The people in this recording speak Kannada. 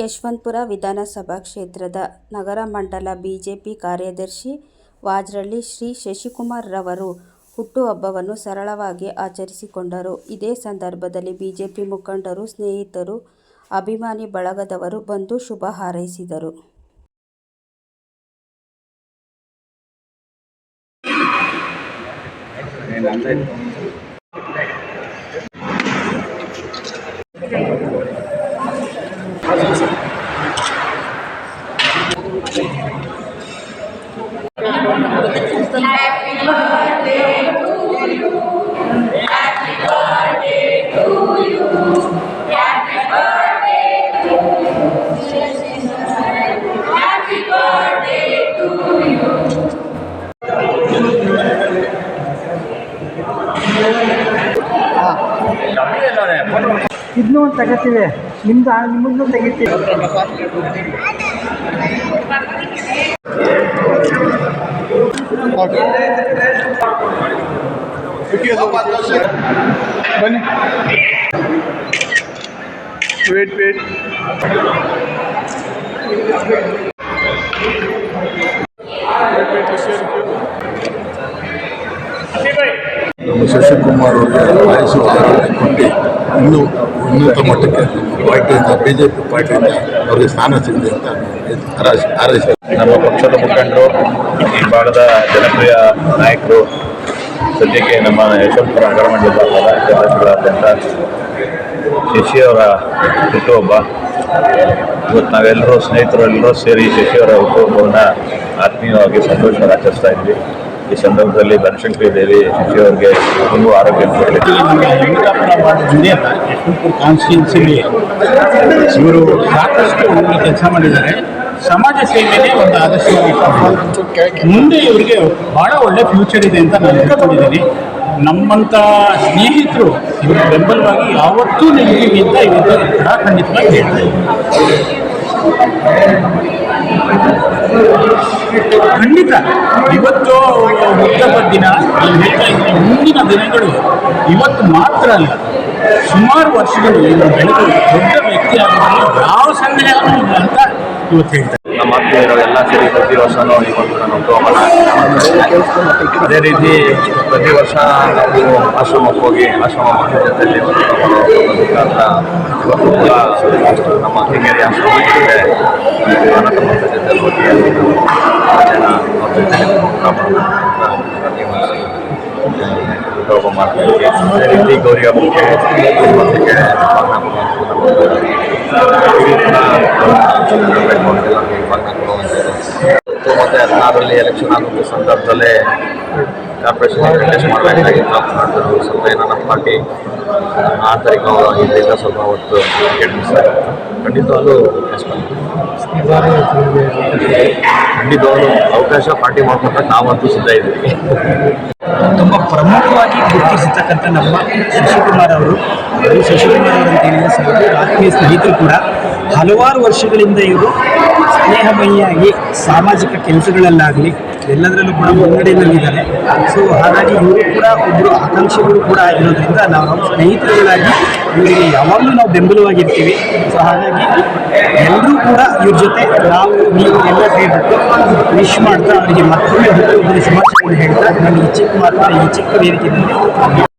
ಯಶವಂತಪುರ ವಿಧಾನಸಭಾ ಕ್ಷೇತ್ರದ ನಗರ ಮಂಡಲ ಬಿಜೆಪಿ ಕಾರ್ಯದರ್ಶಿ ವಾಜ್ರಳ್ಳಿ ಶ್ರೀ ಶಶಿಕುಮಾರ್ ರವರು ಹುಟ್ಟುಹಬ್ಬವನ್ನು ಸರಳವಾಗಿ ಆಚರಿಸಿಕೊಂಡರು. ಇದೇ ಸಂದರ್ಭದಲ್ಲಿ ಬಿಜೆಪಿ ಮುಖಂಡರು, ಸ್ನೇಹಿತರು, ಅಭಿಮಾನಿ ಬಳಗದವರು ಬಂದು ಶುಭ ಹಾರೈಸಿದರು. Yeah, I'm gonna ಇದನ್ನೂ ಒಂದು ತಗೋತೀವಿ ನಿಮ್ದು ನಿಮ್ಮನ್ನು ತೆಗಿತೀವಿ ಬನ್ನಿ ವೇಟ್ ವೇಟ್ ಶಶಿಕುಮಾರ್ ಅವರಿಗೆ ಆರೋಗ್ಯ ಕೊಟ್ಟು ಇನ್ನೂ ಉನ್ನತ ಮಟ್ಟಕ್ಕೆ ಪಾರ್ಟಿಯಿಂದ ಬಿ ಜೆ ಪಿ ಪಾರ್ಟಿಯಿಂದ ಅವರಿಗೆ ಸ್ಥಾನ ಸಿಗಲಿ ಅಂತ ಹಾರೈಸಿ ಹಾರೈಸಿ ನಮ್ಮ ಪಕ್ಷದ ಮುಖಂಡರು, ಈ ಭಾಗದ ಜನಪ್ರಿಯ ನಾಯಕರು, ಸದ್ಯಕ್ಕೆ ನಮ್ಮ ಯಶವಂತಪುರ ನಗರ ಮಂಡಲದ ಪದಾಧಿಕಾರಿಗಳಾದಂಥ ಶಶಿಯವರ ಹುಟ್ಟುಹಬ್ಬ. ಇವತ್ತು ನಾವೆಲ್ಲರೂ ಸ್ನೇಹಿತರೆಲ್ಲರೂ ಸೇರಿ ಶಶಿಯವರ ಹುಟ್ಟುಹಬ್ಬವನ್ನು ಆತ್ಮೀಯವಾಗಿ ಸಂತೋಷವಾಗಿ ಆಚರಿಸ್ತಾ ಇದ್ವಿ. ಈ ಸಂದರ್ಭದಲ್ಲಿ ಬನಶಂಕರಿ ದೇವಿ ಶಶಿಯವರಿಗೆ ತುಂಬ ಆರೋಗ್ಯ ಇವರು ಸಾಕಷ್ಟು ಕೆಲಸ ಮಾಡಿದ್ದಾರೆ. ಸಮಾಜ ಸೇವೆಯೇ ಒಂದು ಆದರ್ಶವಾಗಿ ಮುಂದೆ ಇವರಿಗೆ ಬಹಳ ಒಳ್ಳೆ ಫ್ಯೂಚರ್ ಇದೆ ಅಂತ ನಾನು ತಿಳ್ಕೊಂಡಿದ್ದೀನಿ ನಮ್ಮಂಥ ಸ್ನೇಹಿತರು ಇವರ ಬೆಂಬಲವಾಗಿ ಯಾವತ್ತೂ ನಿಮಗೆ ಅಂತ ಇವತ್ತು ಖಂಡಿತವಾಗಿ ಹೇಳ್ತಾ ಇದ್ದೀನಿ. ಖಂಡಿತ. ಇವತ್ತು ಹುಟ್ಟಹಬ್ಬದ ದಿನ. ಮುಂದಿನ ದಿನಗಳು ಇವತ್ತು ಮಾತ್ರ ಅಲ್ಲ, ಸುಮಾರು ವರ್ಷಗಳು ಇವರು ಬೆಳೆದು ದೊಡ್ಡ ವ್ಯಕ್ತಿ ಆಗಿದ್ದಾರೆ ಯಾವ ಸಂದೇಹ ಇಲ್ಲ ಅಂತ ಇವತ್ತು ಹೇಳ್ತಾರೆ. ನಮ್ಮ ಎಲ್ಲ ಸೇರಿ ಪ್ರತಿ ವರ್ಷನೂ ಇವತ್ತು ನಾನು ಅದೇ ರೀತಿ ಪ್ರತಿ ವರ್ಷ ನಾವು ಆಶ್ರಮಕ್ಕೆ ಹೋಗಿ ಆಶ್ರಮ ಮಕ್ಕಳ ಜೊತೆಯಲ್ಲಿ ಅಂತ ಕೂಡ ನಮ್ಮ ಹಿರಿಯರಿ ಆಶ್ರಮ ಇದೆ ಅನಾಥ ಮಕ್ಕಳ ಜೊತೆ ಹೋಗಿ ಅಲ್ಲಿ ಜನ ಅವ್ರ ಜೊತೆ ಕಾಪಾಡೋಣ ಅಂತ ಪ್ರತಿ ವರ್ಷ ಹುಟ್ಟುಹಬ್ಬ ಮಾಡ್ತಾ ಇದ್ದೀವಿ ಅದೇ ರೀತಿ ಗೌರಿ ಹಬ್ಬಕ್ಕೆ ಹಬ್ಬಕ್ಕೆ ಮತ್ತು ಹದಿನಾರರಲ್ಲಿ ಎಲೆಕ್ಷನ್ ಆಗುವ ಸಂದರ್ಭದಲ್ಲೇ ಕಾರ್ಪೊರೇಷನ್ ರಿಲೀಸ್ ಮಾಡಬೇಕಾಗಿತ್ತು ಸ್ವಲ್ಪ ಏನೋ ನಮ್ಮ ಪಾರ್ಟಿ ಆಂತರಿಕ ಇದರಿಂದ ಸ್ವಲ್ಪ ಹೊತ್ತು ಟಿಕೆಟ್ ಮಿಸ್. ಅವಕಾಶ ಪಾರ್ಟಿ ಮಾಡ್ಕೊಂಡ್ರೆ ನಾವಂತೂ ಸಿದ್ಧ ಇದ್ದೀವಿ. ತುಂಬ ಪ್ರಮುಖವಾಗಿ ಗುರುತಿಸಿರ್ತಕ್ಕಂಥ ನಮ್ಮ ಶಶಿಕುಮಾರ್ ಅವರು. ಶಶಿಕುಮಾರ್ ಅವರು ಅಂತ ಸಾವಿರ ಆತ್ಮೀಯ ಸ್ನೇಹಿತರು ಕೂಡ. ಹಲವಾರು ವರ್ಷಗಳಿಂದ ಇವರು ಸ್ನೇಹಮಯಿಯಾಗಿ ಸಾಮಾಜಿಕ ಕೆಲಸಗಳಲ್ಲಾಗಲಿ ಎಲ್ಲದರಲ್ಲೂ ಕೂಡ ಮುನ್ನಡೆಯಲ್ಲಿದ್ದಾರೆ. ಸೊ ಹಾಗಾಗಿ ಇವರು ಕೂಡ ಒಬ್ಬರು ಆಕಾಂಕ್ಷೆಗಳು ಕೂಡ ಆಗಿರೋದ್ರಿಂದ ನಾವು ಸ್ನೇಹಿತರುಗಳಾಗಿ ಇವರಿಗೆ ಯಾವಾಗಲೂ ನಾವು ಬೆಂಬಲವಾಗಿರ್ತೀವಿ. ಸೊ ಹಾಗಾಗಿ ಎಲ್ಲರೂ ಕೂಡ ಇವ್ರ ಜೊತೆ ನಾವು ನೀವು ಎಲ್ಲ ಸೇರಿಬಿಟ್ಟು ವಿಶ್ ಮಾಡ್ತಾ ಅವರಿಗೆ ಮತ್ತೊಮ್ಮೆ ಹುಟ್ಟು ಹೇಳ್ತಾ ಈ ಚಿಕ್ಕ ಮಾತ್ರ ಈ ಚಿಕ್ಕ ವೇದಿಕೆಯಲ್ಲಿ